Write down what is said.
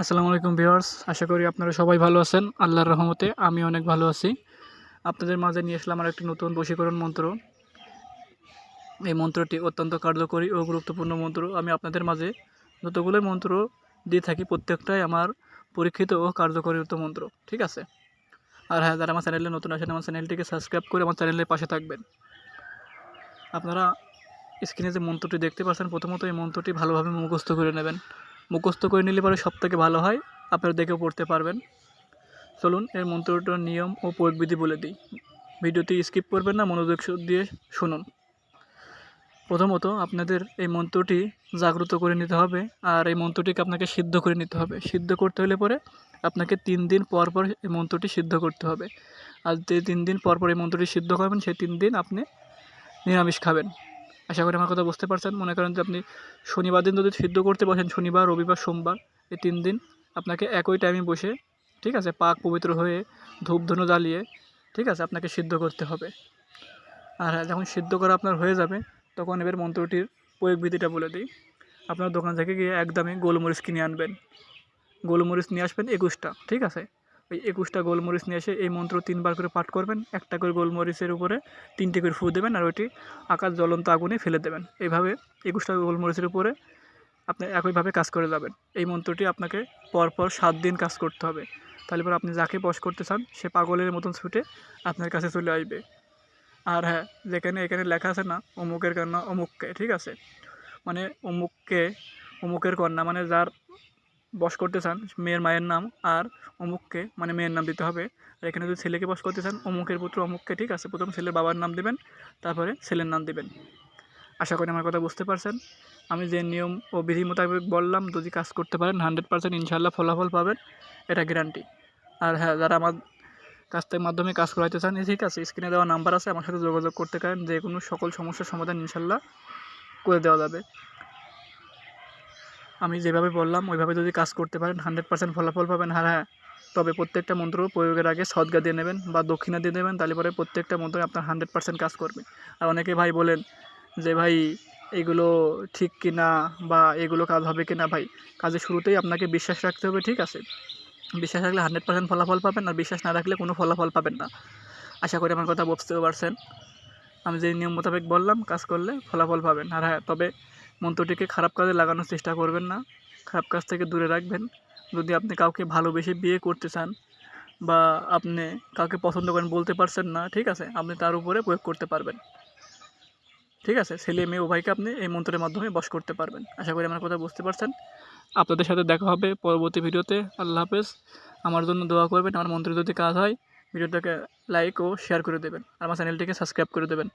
আসসালামু আলাইকুম ভিউয়ার্স, আশা করি আপনারা সবাই ভালো আছেন। আল্লাহর রহমতে আমি অনেক ভালো আছি। আপনাদের মাঝে নিয়ে আসলাম আর একটি নতুন বশীকরণ মন্ত্র। এই মন্ত্রটি অত্যন্ত কার্যকরী ও গুরুত্বপূর্ণ মন্ত্র। আমি আপনাদের মাঝে যতগুলো মন্ত্র দিয়ে থাকি, প্রত্যেকটাই আমার পরীক্ষিত ও কার্যকরীত মন্ত্র। ঠিক আছে? আর হ্যাঁ যারা আমার চ্যানেলে নতুন আসেন, আমার চ্যানেলটিকে সাবস্ক্রাইব করে আমার চ্যানেলের পাশে থাকবেন। আপনারা স্ক্রিনে যে মন্ত্রটি দেখতে পাচ্ছেন, প্রথমত এই মন্ত্রটি ভালোভাবে মুখস্থ করে নেবেন। মুখস্থ করে নিলে পরে সব থেকে ভালো হয়। আপনারা দেখেও পড়তে পারবেন। চলুন, এর মন্ত্রটার নিয়ম ও প্রয়োগবিধি বলে দিই। ভিডিওটি স্কিপ করবেন না, মনোযোগ দিয়ে শুনুন। প্রথমত, আপনাদের এই মন্ত্রটি জাগ্রত করে নিতে হবে আর এই মন্ত্রটিকে আপনাকে সিদ্ধ করে নিতে হবে। সিদ্ধ করতে হলে পরে আপনাকে তিন দিন পর পর এই মন্ত্রটি সিদ্ধ করতে হবে। আর যে তিন দিন পর পর এই মন্ত্রটি সিদ্ধ করবেন, সেই তিন দিন আপনি নিরামিষ খাবেন। আশা করি আমার কথা বুঝতে পারছেন। মনে করেন যে আপনি শনিবার দিন যদি সিদ্ধ করতে বসেন, শনিবার, রবিবার, সোমবার, এই তিন দিন আপনাকে একই টাইমে বসে, ঠিক আছে, পাক পবিত্র হয়ে ধূপ ধুনো জ্বালিয়ে, ঠিক আছে, আপনাকে সিদ্ধ করতে হবে। আর যখন সিদ্ধ করা আপনার হয়ে যাবে, তখন এবার মন্ত্রটির প্রয়োগ বিধিটা বলে দিই। আপনার দোকান থেকে গিয়ে একদমই গোলমরিচ কিনে আনবেন। গোলমরিচ নিয়ে আসবেন একুশটা, ঠিক আছে? ওই একুশটা গোলমরিচ নিয়ে এসে এই মন্ত্র তিনবার করে পাঠ করবেন। একটা করে গোলমরিচের উপরে তিনটে করে ফু দেবেন আর ওইটি আকাশ জ্বলন্ত আগুনে ফেলে দেবেন। এইভাবে একুশটা গোলমরিচের উপরে আপনি একইভাবে কাজ করে যাবেন। এই মন্ত্রটি আপনাকে পরপর সাত দিন কাজ করতে হবে। তাহলে পর আপনি যাকে বশ করতে চান, সে পাগলের মতন ছুটে আপনার কাছে চলে আসবে। আর হ্যাঁ যেখানে এখানে লেখা আছে না, অমুকের কন্যা অমুককে, ঠিক আছে? মানে অমুককে, অমুকের কন্যা মানে যার বশ করতে চান, মেয়ের মায়ের নাম আর অমুককে মানে মেয়ের নাম দিতে হবে। আর এখানে যদি ছেলেকে বস করতে চান, অমুকের পুত্র, অমুককে, ঠিক আছে? প্রথম ছেলের বাবার নাম দেবেন, তারপরে ছেলের নাম দেবেন। আশা করি আমার কথা বুঝতে পারছেন। আমি যে নিয়ম ও বিধি মোতাবেক বললাম, যদি কাজ করতে পারেন, হান্ড্রেড পার্সেন্ট ইনশাল্লাহ ফলাফল পাবেন, এটা গ্যারান্টি। আর হ্যাঁ যারা আমার কাছ থেকে মাধ্যমে কাজ করাইতে চান ঠিক আছে, স্ক্রিনে দেওয়া নাম্বার আছে, আমার সাথে যোগাযোগ করতে পারেন। যে কোনো সকল সমস্যার সমাধান ইনশাল্লাহ করে দেওয়া যাবে। আমি যেভাবে বললাম, ওইভাবে যদি কাজ করতে পারেন হান্ড্রেড পার্সেন্ট ফলাফল পাবেন। আর হ্যাঁ। তবে প্রত্যেকটা মন্ত্র প্রয়োগের আগে সদগা দিয়ে নেবেন বা দক্ষিণা দিয়ে দেবেন তাহলে পরে প্রত্যেকটা মন্ত্র আপনার হান্ড্রেড পার্সেন্ট কাজ করবে। আর অনেকে ভাই বলেন যে, ভাই, এগুলো ঠিক কি না বা এগুলো কাজ হবে কি না ভাই? কাজের শুরুতেই আপনাকে বিশ্বাস রাখতে হবে, ঠিক আছে? বিশ্বাস রাখলে হান্ড্রেড পার্সেন্ট ফলাফল পাবেন আর বিশ্বাস না রাখলে কোনো ফলাফল পাবেন না। আশা করি আমার কথা বুঝতেও পারছেন। আমি যে নিয়ম মোতাবেক বললাম, কাজ করলে ফলাফল পাবেন। আর হ্যাঁ তবে মন্ত্রটিকে খারাপ কাজে লাগানোর চেষ্টা করবেন না। খারাপ কাজ থেকে দূরে রাখবেন। যদি আপনি কাউকে ভালোবেসে বিয়ে করতে চান বা আপনি কাউকে পছন্দ করেন বলতে পারছেন না, ঠিক আছে, আপনি তার উপরে প্রয়োগ করতে পারবেন। ঠিক আছে, ছেলে, মেয়ে, উভয়কে আপনি এই মন্ত্রের মাধ্যমে বশ করতে পারবেন। আশা করি আমার কথা বুঝতে পারছেন। আপনাদের সাথে দেখা হবে পরবর্তী ভিডিওতে। আল্লাহ হাফেজ। আমার জন্য দোয়া করবেন। আমার মন্ত্রে যদি কাজ হয়, ভিডিওটাকে লাইক ও শেয়ার করে দেবেন। আমার চ্যানেলটিকে সাবস্ক্রাইব করে দেবেন।